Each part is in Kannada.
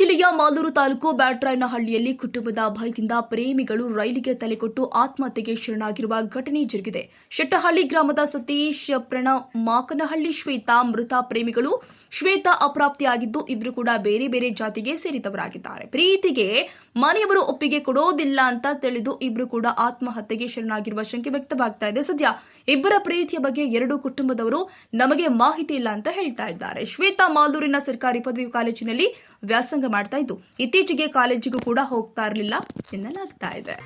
ಜಿಲ್ಲೆಯ ಮಾಲೂರು ತಾಲೂಕು ಬ್ಯಾಟ್ರಾಯನಹಳ್ಳಿಯಲ್ಲಿ ಕುಟುಂಬದ ಭಯದಿಂದ ಪ್ರೇಮಿಗಳು ರೈಲಿಗೆ ತಲೆಕೊಟ್ಟು ಆತ್ಮಹತ್ಯೆಗೆ ಶರಣಾಗಿರುವ ಘಟನೆ ಜರುಗಿದೆ. ಶೆಟ್ಟಹಳ್ಳಿ ಗ್ರಾಮದ ಸತೀಶ್ ಪ್ರಣ ಮಾಕನಹಳ್ಳಿ ಶ್ವೇತಾ, ಮೃತ ಪ್ರೇಮಿಗಳು ಶ್ವೇತಾ ಅಪ್ರಾಪ್ತಿಯಾಗಿದ್ದು ಇಬ್ಬರು ಕೂಡ ಬೇರೆ ಬೇರೆ ಜಾತಿಗೆ ಸೇರಿದವರಾಗಿದ್ದಾರೆ. ಪ್ರೀತಿಗೆ ಮನೆಯವರು ಒಪ್ಪಿಗೆ ಕೊಡೋದಿಲ್ಲ ಅಂತ ತಿಳಿದು ಇಬ್ರು ಕೂಡ ಆತ್ಮಹತ್ಯೆಗೆ ಶರಣಾಗಿರುವ ಶಂಕೆ ವ್ಯಕ್ತವಾಗ್ತಾ ಇದೆ. ಸದ್ಯ ಇಬ್ಬರ ಪ್ರೀತಿಯ ಬಗ್ಗೆ ಎರಡು ಕುಟುಂಬದವರು ನಮಗೆ ಮಾಹಿತಿ ಇಲ್ಲ ಅಂತ ಹೇಳ್ತಾ ಇದ್ದಾರೆ. ಶ್ವೇತಾ ಮಾಲ್ದೂರಿನ ಸರ್ಕಾರಿ ಪದವಿ ಕಾಲೇಜಿನಲ್ಲಿ ವ್ಯಾಸಂಗ ಮಾಡ್ತಾ ಇದ್ದು, ಇತ್ತೀಚೆಗೆ ಕಾಲೇಜಿಗೂ ಕೂಡ ಹೋಗ್ತಾ ಇರಲಿಲ್ಲ ಎನ್ನಲಾಗ್ತಾ ಇದೆ.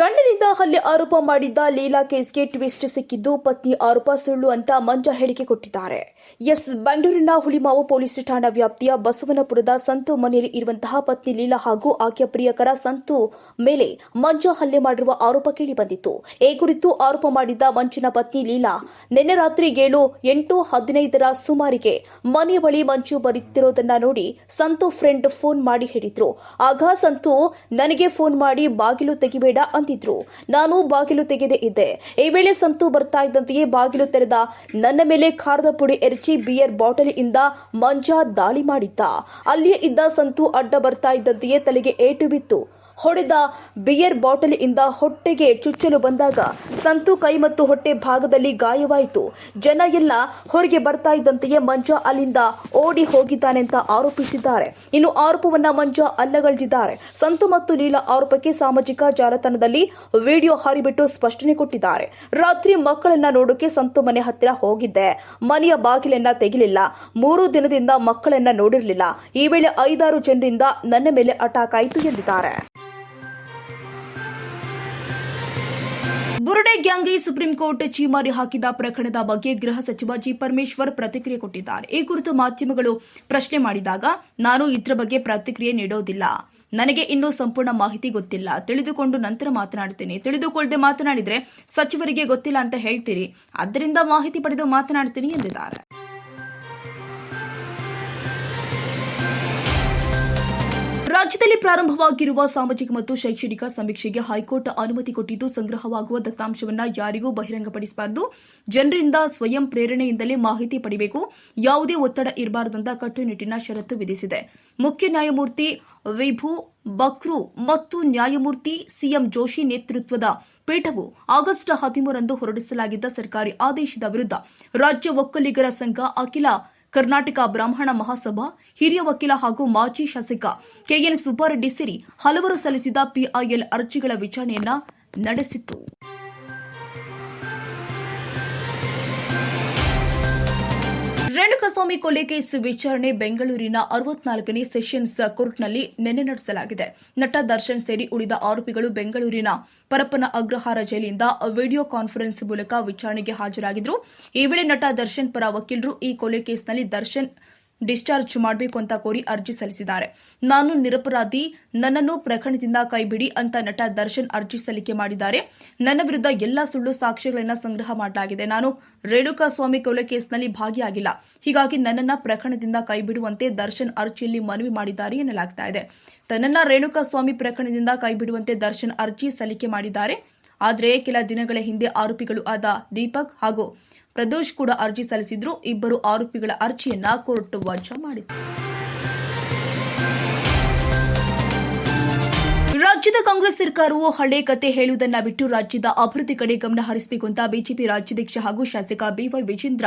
ಗಂಡನಿಂದ ಹಲ್ಲೆ ಆರೋಪ ಮಾಡಿದ್ದ ಲೀಲಾ ಕೇಸ್ಗೆ ಟ್ವಿಸ್ಟ್ ಸಿಕ್ಕಿದ್ದು ಪತ್ನಿ ಆರೋಪ ಸುಳ್ಳು ಅಂತ ಮಂಜ ಹೇಳಿಕೆ ಕೊಟ್ಟಿದ್ದಾರೆ. ಎಸ್ ಬೆಂಗಳೂರಿನ ಹುಳಿಮಾವು ಪೊಲೀಸ್ ಠಾಣಾ ವ್ಯಾಪ್ತಿಯ ಬಸವನಪುರದ ಸಂತು ಮನೆಯಲ್ಲಿ ಇರುವಂತಹ ಪತ್ನಿ ಲೀಲಾ ಹಾಗೂ ಆಕೆಯ ಪ್ರಿಯಕರ ಸಂತು ಮೇಲೆ ಮಂಜ ಹಲ್ಲೆ ಮಾಡಿರುವ ಆರೋಪ ಕೇಳಿಬಂದಿತ್ತು. ಈ ಕುರಿತು ಆರೋಪ ಮಾಡಿದ್ದ ಮಂಜಿನ ಪತ್ನಿ ಲೀಲಾ ನಿನ್ನೆ ರಾತ್ರಿ ಏಳು ಎಂಟು ಹದಿನೈದರ ಸುಮಾರಿಗೆ ಮನೆಯ ಬಳಿ ಮಂಜು ಬರುತ್ತಿರೋದನ್ನ ನೋಡಿ ಸಂತು ಫ್ರೆಂಡ್ ಫೋನ್ ಮಾಡಿ ಹೇಳಿದ್ರು. ಆಗ ಸಂತು, ನನಗೆ ಫೋನ್ ಮಾಡಿ ಬಾಗಿಲು ತೆಗಿಬೇಡ ಅಂತಿದ್ರು ನಾನು ಬಾಗಿಲು ತೆಗೆದೇ ಇದ್ದೆ. ಈ ವೇಳೆ ಸಂತು ಬರ್ತಾ ಇದ್ದಂತೆಯೇ ಬಾಗಿಲು ತೆರೆದ ನನ್ನ ಮೇಲೆ ಖಾರದ ಪುಡಿ ಎರಚಿ ಬಿಯರ್ ಬಾಟಲಿಯಿಂದ ಮಂಜ ದಾಳಿ ಮಾಡಿದ್ದ. ಅಲ್ಲಿಯೇ ಇದ್ದ ಸಂತು ಅಡ್ಡ ಬರ್ತಾ ಇದ್ದಂತೆಯೇ ತಲೆಗೆ ಏಟು ಬಿತ್ತು. ಹೊಡೆದ ಬಿಯರ್ ಬಾಟಲ್ ಇಂದ ಹೊಟ್ಟೆಗೆ ಚುಚ್ಚಲು ಬಂದಾಗ ಸಂತು ಕೈ ಮತ್ತು ಹೊಟ್ಟೆ ಭಾಗದಲ್ಲಿ ಗಾಯವಾಯಿತು. ಜನ ಎಲ್ಲ ಹೊರಗೆ ಬರ್ತಾ ಇದ್ದಂತೆಯೇ ಮಂಜ ಅಲ್ಲಿಂದ ಓಡಿ ಹೋಗಿದ್ದಾನೆ ಅಂತ ಆರೋಪಿಸಿದ್ದಾರೆ. ಇನ್ನು ಆರೋಪವನ್ನ ಮಂಜ ಅಲ್ಲಗಳೆದಿದ್ದಾರೆ. ಸಂತು ಮತ್ತು ಲೀಲಾ ಆರೋಪಕ್ಕೆ ಸಾಮಾಜಿಕ ಜಾಲತಾಣದಲ್ಲಿ ವಿಡಿಯೋ ಹರಿಬಿಟ್ಟು ಸ್ಪಷ್ಟನೆ ಕೊಟ್ಟಿದ್ದಾರೆ. ರಾತ್ರಿ ಮಕ್ಕಳನ್ನ ನೋಡೋಕೆ ಸಂತು ಮನೆ ಹತ್ತಿರ ಹೋಗಿದ್ದೆ. ಮನೆಯ ಬಾಗಿಲನ್ನ ತೆಗಿಲಿಲ್ಲ. ಮೂರು ದಿನದಿಂದ ಮಕ್ಕಳನ್ನ ನೋಡಿರಲಿಲ್ಲ. ಈ ವೇಳೆ ಐದಾರು ಜನರಿಂದ ನನ್ನ ಮೇಲೆ ಅಟ್ಯಾಕ್ ಆಯಿತು ಎಂದಿದ್ದಾರೆ. ಬುರುಡೆ ಗ್ಯಾಂಗ್ಗೆ ಸುಪ್ರೀಂ ಕೋರ್ಟ್ ಚೀಮಾರಿ ಹಾಕಿದ ಪ್ರಕರಣದ ಬಗ್ಗೆ ಗೃಹ ಸಚಿವ ಜಿ ಪರಮೇಶ್ವರ್ ಪ್ರತಿಕ್ರಿಯೆ ಕೊಟ್ಟಿದ್ದಾರೆ. ಈ ಕುರಿತು ಮಾಧ್ಯಮಗಳು ಪ್ರಶ್ನೆ ಮಾಡಿದಾಗ, ನಾನು ಇದ್ರ ಬಗ್ಗೆ ಪ್ರತಿಕ್ರಿಯೆ ನೀಡೋದಿಲ್ಲ. ನನಗೆ ಇನ್ನೂ ಸಂಪೂರ್ಣ ಮಾಹಿತಿ ಗೊತ್ತಿಲ್ಲ. ತಿಳಿದುಕೊಂಡು ನಂತರ ಮಾತನಾಡ್ತೀನಿ ತಿಳಿದುಕೊಳ್ಳದೆ ಮಾತನಾಡಿದ್ರೆ ಸಚಿವರಿಗೆ ಗೊತ್ತಿಲ್ಲ ಅಂತ ಹೇಳ್ತೀರಿ. ಅದರಿಂದ ಮಾಹಿತಿ ಪಡೆದು ಮಾತನಾಡ್ತೀನಿ ಎಂದಿದ್ದಾರೆ. ರಾಜ್ಯದಲ್ಲಿ ಪ್ರಾರಂಭವಾಗಿರುವ ಸಾಮಾಜಿಕ ಮತ್ತು ಶೈಕ್ಷಣಿಕ ಸಮೀಕ್ಷೆಗೆ ಹೈಕೋರ್ಟ್ ಅನುಮತಿ ಕೊಟ್ಟಿದ್ದು, ಸಂಗ್ರಹವಾಗುವ ದತ್ತಾಂಶವನ್ನು ಯಾರಿಗೂ ಬಹಿರಂಗಪಡಿಸಬಾರದು. ಜನರಿಂದ ಸ್ವಯಂ ಪ್ರೇರಣೆಯಿಂದಲೇ ಮಾಹಿತಿ ಪಡೆಯಬೇಕು ಯಾವುದೇ ಒತ್ತಡ ಇರಬಾರದಂತ ಕಟ್ಟುನಿಟ್ಟಿನ ಷರತ್ತು ವಿಧಿಸಿದೆ. ಮುಖ್ಯ ನ್ಯಾಯಮೂರ್ತಿ ವಿಭು ಬಕ್ರು ಮತ್ತು ನ್ಯಾಯಮೂರ್ತಿ ಸಿಎಂ ಜೋಶಿ ನೇತೃತ್ವದ ಪೀಠವು ಆಗಸ್ಟ್ ಹದಿಮೂರರಂದು ಹೊರಡಿಸಲಾಗಿದ್ದ ಸರ್ಕಾರಿ ಆದೇಶದ ವಿರುದ್ಧ ರಾಜ್ಯ ಒಕ್ಕಲಿಗರ ಸಂಘ ಅಖಿಲ ಕರ್ನಾಟಕ ಬ್ರಾಹ್ಮಣ ಮಹಾಸಭಾ ಹಿರಿಯ ವಕೀಲ ಹಾಗೂ ಮಾಜಿ ಶಾಸಕ ಕೆಎನ್ ಸುಬ್ಬಾರೆಡ್ಡಿ ಸೇರಿ ಹಲವರು ಸಲ್ಲಿಸಿದ ಪಿಐಎಲ್ ಅರ್ಜಿಗಳ ವಿಚಾರಣೆಯನ್ನ ನಡೆಸಿತ್ತು. ರೇಣುಕಸ್ವಾಮಿ ಕೊಲೆ ಕೇಸ್ ವಿಚಾರಣೆ ಬೆಂಗಳೂರಿನ ಅರವತ್ನಾಲ್ಕನೇ ಸೆಷನ್ಸ್ ಕೋರ್ಟ್ನಲ್ಲಿ ನಿನ್ನೆ ನಡೆಸಲಾಗಿದೆ. ನಟ ದರ್ಶನ್ ಸೇರಿ ಉಳಿದ ಆರೋಪಿಗಳು ಬೆಂಗಳೂರಿನ ಪರಪ್ಪನ ಅಗ್ರಹಾರ ಜೈಲಿನಿಂದ ವಿಡಿಯೋ ಕಾನ್ಫರೆನ್ಸ್ ಮೂಲಕ ವಿಚಾರಣೆಗೆ ಹಾಜರಾಗಿದ್ರು ಈ ವೇಳೆ ನಟ ದರ್ಶನ್ ಪರ ವಕೀಲರು ಈ ಕೊಲೆ ಕೇಸ್ನಲ್ಲಿ ದರ್ಶನ್ ಡಿಸ್ಚಾರ್ಜ್ ಮಾಡಬೇಕು ಅಂತ ಕೋರಿ ಅರ್ಜಿ ಸಲ್ಲಿಸಿದ್ದಾರೆ. ನಾನು ನಿರಪರಾಧಿ, ನನ್ನನ್ನು ಪ್ರಕರಣದಿಂದ ಕೈಬಿಡಿ ಅಂತ ನಟ ದರ್ಶನ್ ಅರ್ಜಿ ಸಲ್ಲಿಕೆ ಮಾಡಿದ್ದಾರೆ. ನನ್ನ ವಿರುದ್ಧ ಎಲ್ಲಾ ಸುಳ್ಳು ಸಾಕ್ಷ್ಯಗಳನ್ನು ಸಂಗ್ರಹ ಮಾಡಲಾಗಿದೆ. ನಾನು ರೇಣುಕಾ ಸ್ವಾಮಿ ಕೊಲೆ ಕೇಸ್ನಲ್ಲಿ ಭಾಗಿಯಾಗಿಲ್ಲ. ಹೀಗಾಗಿ ನನ್ನನ್ನ ಪ್ರಕರಣದಿಂದ ಕೈಬಿಡುವಂತೆ ದರ್ಶನ್ ಅರ್ಜಿಯಲ್ಲಿ ಮನವಿ ಮಾಡಿದ್ದಾರೆ ಎನ್ನಲಾಗ್ತಾ ಇದೆ. ತನ್ನನ್ನ ರೇಣುಕಾ ಸ್ವಾಮಿ ಪ್ರಕರಣದಿಂದ ಕೈಬಿಡುವಂತೆ ದರ್ಶನ್ ಅರ್ಜಿ ಸಲ್ಲಿಕೆ ಮಾಡಿದ್ದಾರೆ. ಆದರೆ ಕೆಲ ದಿನಗಳ ಹಿಂದೆ ಆರೋಪಿಗಳು ಆದ ದೀಪಕ್ ಹಾಗೂ ಪ್ರದೋಷ್ ಕೂಡ ಅರ್ಜಿ ಸಲ್ಲಿಸಿದ್ರು. ಇಬ್ಬರು ಆರೋಪಿಗಳ ಅರ್ಜಿಯನ್ನ ಕೋರ್ಟ್ ವಜಾ ಮಾಡಿತು ರಾಜ್ಯದ ಕಾಂಗ್ರೆಸ್ ಸರ್ಕಾರವು ಹಳೆ ಕತೆ ಹೇಳುವುದನ್ನ ಬಿಟ್ಟು ರಾಜ್ಯದ ಅಭಿವೃದ್ಧಿ ಕಡೆ ಗಮನ ಹರಿಸಬೇಕು ಅಂತ ಬಿಜೆಪಿ ರಾಜ್ಯಾಧ್ಯಕ್ಷ ಹಾಗೂ ಶಾಸಕ ಬಿವೈ ವಿಜೇಂದ್ರ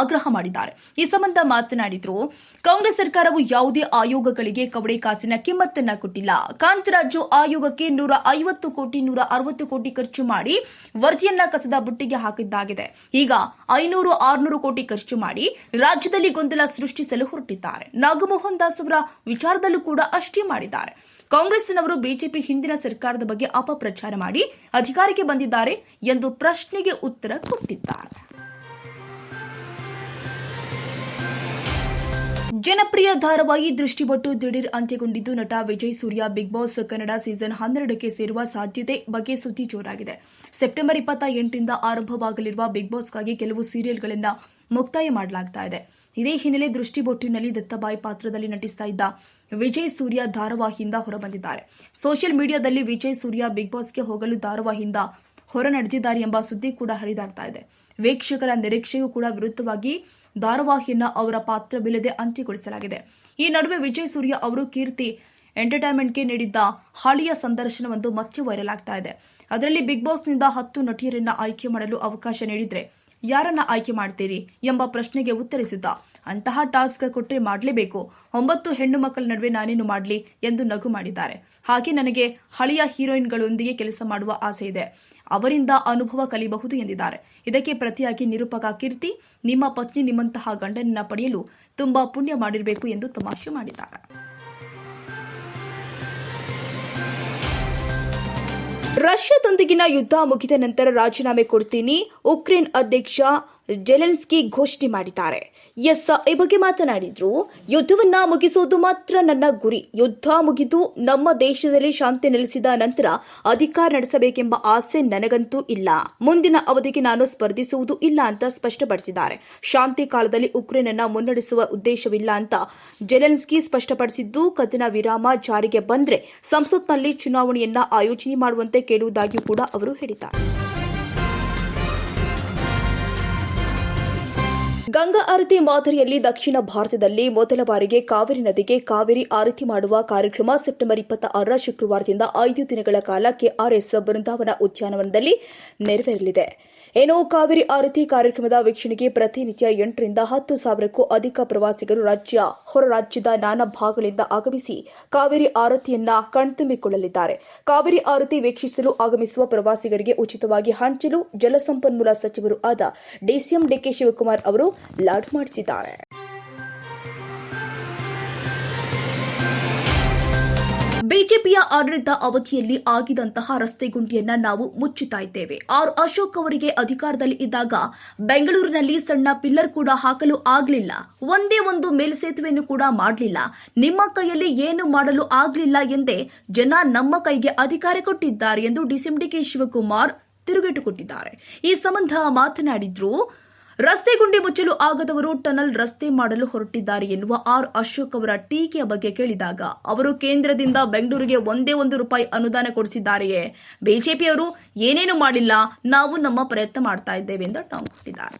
ಆಗ್ರಹ ಮಾಡಿದ್ದಾರೆ. ಈ ಸಂಬಂಧ ಮಾತನಾಡಿದ್ರು, ಕಾಂಗ್ರೆಸ್ ಸರ್ಕಾರವು ಯಾವುದೇ ಆಯೋಗಗಳಿಗೆ ಕವಡೆ ಕಾಸಿನ ಕಿಮ್ಮತ್ತನ್ನ ಕೊಟ್ಟಿಲ್ಲ. ಕಾಂತರಾಜು ಆಯೋಗಕ್ಕೆ ನೂರ ಐವತ್ತು ಕೋಟಿ, ನೂರ ಅರವತ್ತು ಕೋಟಿ ಖರ್ಚು ಮಾಡಿ ವರದಿಯನ್ನ ಕಸದ ಬುಟ್ಟಿಗೆ ಹಾಕಿದ್ದಾಗಿದೆ. ಈಗ ಐನೂರು, ಆರುನೂರು ಕೋಟಿ ಖರ್ಚು ಮಾಡಿ ರಾಜ್ಯದಲ್ಲಿ ಗೊಂದಲ ಸೃಷ್ಟಿಸಲು ಹೊರಟಿದ್ದಾರೆ. ನಾಗಮೋಹನ್ ದಾಸ್ ಅವರ ವಿಚಾರದಲ್ಲೂ ಕೂಡ ಅಷ್ಟೇ ಮಾಡಿದ್ದಾರೆ. ಕಾಂಗ್ರೆಸ್ನವರು ಬಿಜೆಪಿ ಹಿಂದಿನ ಸರ್ಕಾರದ ಬಗ್ಗೆ ಅಪಪ್ರಚಾರ ಮಾಡಿ ಅಧಿಕಾರಕ್ಕೆ ಬಂದಿದ್ದಾರೆ ಎಂದು ಪ್ರಶ್ನೆಗೆ ಉತ್ತರ ಕೊಟ್ಟಿದ್ದಾರೆ. ಜನಪ್ರಿಯ ಧಾರಾವಾಹಿ ದೃಷ್ಟಿಬಟ್ಟು ದಿಢೀರ್ ಅಂತ್ಯಗೊಂಡಿದ್ದು ನಟ Vijay Surya, Bigg Boss Kannada season ಹನ್ನೆರಡಕ್ಕೆ ಸೇರುವ ಸಾಧ್ಯತೆ ಬಗ್ಗೆ ಸುದ್ದಿ ಜೋರಾಗಿದೆ. ಸೆಪ್ಟೆಂಬರ್ ಇಪ್ಪತ್ತ ಎಂಟರಿಂದ ಆರಂಭವಾಗಲಿರುವ ಬಿಗ್ ಬಾಸ್ಗಾಗಿ ಕೆಲವು ಸೀರಿಯಲ್ಗಳನ್ನು ಮುಕ್ತಾಯ ಮಾಡಲಾಗ್ತಾ ಇದೆ. ಇದೇ ಹಿನ್ನೆಲೆ ದೃಷ್ಟಿಬೊಟ್ಟಿನಲ್ಲಿ ದತ್ತಬಾಯಿ ಪಾತ್ರದಲ್ಲಿ ನಟಿಸ್ತಾ ಇದ್ದ ವಿಜಯ್ ಸೂರ್ಯ ಧಾರಾವಾಹಿಯಿಂದ ಹೊರಬಂದಿದ್ದಾರೆ. ಸೋಷಿಯಲ್ ಮೀಡಿಯಾದಲ್ಲಿ ವಿಜಯ್ ಸೂರ್ಯ ಬಿಗ್ ಬಾಸ್ಗೆ ಹೋಗಲು ಧಾರಾವಾಹಿಯಿಂದ ಹೊರ ನಡೆದಿದ್ದಾರೆ ಎಂಬ ಸುದ್ದಿ ಕೂಡ ಹರಿದಾಡ್ತಾ ಇದೆ. ವೀಕ್ಷಕರ ನಿರೀಕ್ಷೆಗೂ ಕೂಡ ವಿರುದ್ಧವಾಗಿ ಧಾರಾವಾಹಿಯನ್ನ ಅವರ ಪಾತ್ರವಿಲ್ಲದೆ ಅಂತ್ಯಗೊಳಿಸಲಾಗಿದೆ. ಈ ನಡುವೆ ವಿಜಯ್ ಸೂರ್ಯ ಅವರು ಕೀರ್ತಿ ಎಂಟರ್ಟೈನ್ಮೆಂಟ್ಗೆ ನೀಡಿದ್ದ ಹಳೆಯ ಸಂದರ್ಶನವೊಂದು ಮತ್ತೆ ವೈರಲ್ ಆಗ್ತಾ ಇದೆ. ಅದರಲ್ಲಿ ಬಿಗ್ ಬಾಸ್ನಿಂದ ಹತ್ತು ನಟಿಯರನ್ನ ಆಯ್ಕೆ ಮಾಡಲು ಅವಕಾಶ ನೀಡಿದ್ರೆ ಯಾರನ್ನ ಆಯ್ಕೆ ಮಾಡ್ತೀರಿ ಎಂಬ ಪ್ರಶ್ನೆಗೆ ಉತ್ತರಿಸಿದ್ದ. ಅಂತಹ ಟಾಸ್ಕ್ ಕೊಟ್ಟರೆ ಮಾಡಲೇಬೇಕು. ಒಂಬತ್ತು ಹೆಣ್ಣು ಮಕ್ಕಳ ನಡುವೆ ನಾನೇನು ಮಾಡಲಿ ಎಂದು ನಗು ಮಾಡಿದ್ದಾರೆ. ಹಾಗೆ ನನಗೆ ಹಳೆಯ ಹೀರೋಯಿನ್ಗಳೊಂದಿಗೆ ಕೆಲಸ ಮಾಡುವ ಆಸೆ ಇದೆ. ಅವರಿಂದ ಅನುಭವ ಕಲಿಯಬಹುದು ಎಂದಿದ್ದಾರೆ. ಇದಕ್ಕೆ ಪ್ರತಿಯಾಗಿ ನಿರೂಪಕ ಕೀರ್ತಿ, ನಿಮ್ಮ ಪತ್ನಿ ನಿಮ್ಮಂತಹ ಗಂಡನನ್ನ ಪಡೆಯಲು ತುಂಬಾ ಪುಣ್ಯ ಮಾಡಿರಬೇಕು ಎಂದು ತಮಾಷೆ ಮಾಡಿದ್ದಾರೆ. ರಷ್ಯಾದೊಂದಿಗಿನ ಯುದ್ಧ ಮುಗಿದ ನಂತರ ರಾಜೀನಾಮೆ ಕೊಡ್ತೀನಿ. ಉಕ್ರೇನ್ ಅಧ್ಯಕ್ಷ ಜೆಲೆನ್ಸ್ಕಿ ಘೋಷಣೆ ಮಾಡಿದ್ದಾರೆ. ಎಸ್, ಈ ಬಗ್ಗೆ ಮಾತನಾಡಿದ್ರು, ಯುದ್ಧವನ್ನ ಮುಗಿಸುವುದು ಮಾತ್ರ ನನ್ನ ಗುರಿ. ಯುದ್ಧ ಮುಗಿದು ನಮ್ಮ ದೇಶದಲ್ಲಿ ಶಾಂತಿ ನೆಲೆಸಿದ ನಂತರ ಅಧಿಕಾರ ನಡೆಸಬೇಕೆಂಬ ಆಸೆ ನನಗಂತೂ ಇಲ್ಲ. ಮುಂದಿನ ಅವಧಿಗೆ ನಾನು ಸ್ಪರ್ಧಿಸುವುದು ಇಲ್ಲ ಅಂತ ಸ್ಪಷ್ಟಪಡಿಸಿದ್ದಾರೆ. ಶಾಂತಿ ಕಾಲದಲ್ಲಿ ಉಕ್ರೇನ್ ಅನ್ನ ಮುನ್ನಡೆಸುವ ಉದ್ದೇಶವಿಲ್ಲ ಅಂತ ಜೆಲೆನ್ಸ್ಕಿ ಸ್ಪಷ್ಟಪಡಿಸಿದ್ದು ಕದನ ವಿರಾಮ ಜಾರಿಗೆ ಬಂದ್ರೆ ಸಂಸತ್ನಲ್ಲಿ ಚುನಾವಣೆಯನ್ನ ಆಯೋಜನೆ ಮಾಡುವಂತೆ ಕೇಳುವುದಾಗಿಯೂ ಕೂಡ ಅವರು ಹೇಳಿದ್ದಾರೆ. ಗಂಗಾ ಆರತಿ ಮಾದರಿಯಲ್ಲಿ ದಕ್ಷಿಣ ಭಾರತದಲ್ಲಿ ಮೊದಲ ಬಾರಿಗೆ ಕಾವೇರಿ ನದಿಗೆ ಕಾವೇರಿ ಆರತಿ ಮಾಡುವ ಕಾರ್ಯಕ್ರಮ ಸೆಪ್ಟೆಂಬರ್ ಇಪ್ಪತ್ತ ಆರರ ಶುಕ್ರವಾರದಿಂದ ಐದು ದಿನಗಳ ಕಾಲ ಕೆಆರ್ಎಸ್ ಬೃಂದಾವನ ಉದ್ಯಾನವನದಲ್ಲಿ ನೆರವೇರಲಿದೆ. ಏನು ಕಾವೇರಿ ಆರತಿ ಕಾರ್ಯಕ್ರಮದ ವೀಕ್ಷಣೆಗೆ ಪ್ರತಿನಿತ್ಯ ಎಂಟರಿಂದ ಹತ್ತು ಸಾವಿರಕ್ಕೂ ಅಧಿಕ ಪ್ರವಾಸಿಗರು ರಾಜ್ಯ, ಹೊರ ರಾಜ್ಯದ ನಾನಾ ಭಾಗಗಳಿಂದ ಆಗಮಿಸಿ ಕಾವೇರಿ ಆರತಿಯನ್ನ ಕಣ್ತುಂಬಿಕೊಳ್ಳಲಿದ್ದಾರೆ. ಕಾವೇರಿ ಆರತಿ ವೀಕ್ಷಿಸಲು ಆಗಮಿಸುವ ಪ್ರವಾಸಿಗರಿಗೆ ಉಚಿತವಾಗಿ ಹಂಚಲು ಜಲಸಂಪನ್ಮೂಲ ಸಚಿವರು ಆದ ಡಿಸಿಎಂ ಡಿಕೆ ಶಿವಕುಮಾರ್ ಅವರು ಲಾಡ್ ಮಾಡಿಸಿದ್ದಾರೆ ಬಿಜೆಪಿಯ ಆಡಳಿತ ಅವಧಿಯಲ್ಲಿ ಆಗಿದಂತಹ ರಸ್ತೆ ಗುಂಡಿಯನ್ನ ನಾವು ಮುಚ್ಚುತ್ತಾ ಇದ್ದೇವೆ. ಆರ್ ಅಶೋಕ್ ಅವರಿಗೆ ಅಧಿಕಾರದಲ್ಲಿ ಇದ್ದಾಗ ಬೆಂಗಳೂರಿನಲ್ಲಿ ಸಣ್ಣ ಪಿಲ್ಲರ್ ಕೂಡ ಹಾಕಲು ಆಗಲಿಲ್ಲ. ಒಂದೇ ಒಂದು ಮೇಲ್ಸೇತುವೆಯನ್ನು ಕೂಡ ಮಾಡಲಿಲ್ಲ. ನಿಮ್ಮ ಕೈಯಲ್ಲಿ ಏನು ಮಾಡಲು ಆಗಲಿಲ್ಲ ಎಂದೇ ಜನ ನಮ್ಮ ಕೈಗೆ ಅಧಿಕಾರ ಕೊಟ್ಟಿದ್ದಾರೆ ಎಂದು ಡಿಸಿಎಂ ಡಿಕೆ ಶಿವಕುಮಾರ್ ತಿರುಗೇಟು ಕೊಟ್ಟಿದ್ದಾರೆ. ಈ ಸಂಬಂಧ ಮಾತನಾಡಿದ್ರು ರಸ್ತೆ ಗುಂಡಿ ಮುಚ್ಚಲು ಆಗದವರು ಟನಲ್ ರಸ್ತೆ ಮಾಡಲು ಹೊರಟಿದ್ದಾರೆ ಎನ್ನುವ ಆರ್ ಅಶೋಕ್ ಅವರ ಟೀಕೆಯ ಬಗ್ಗೆ ಕೇಳಿದಾಗ, ಅವರು ಕೇಂದ್ರದಿಂದ ಬೆಂಗಳೂರಿಗೆ ಒಂದೇ ಒಂದು ರೂಪಾಯಿ ಅನುದಾನ ಕೊಡಿಸಿದ್ದಾರೆಯೇ? ಬಿಜೆಪಿಯವರು ಏನೇನು ಮಾಡಿಲ್ಲ, ನಾವು ನಮ್ಮ ಪ್ರಯತ್ನ ಮಾಡ್ತಾ ಇದ್ದೇವೆ ಎಂದು ಟಾಂಗ್ ಕೊಟ್ಟಿದ್ದಾರೆ.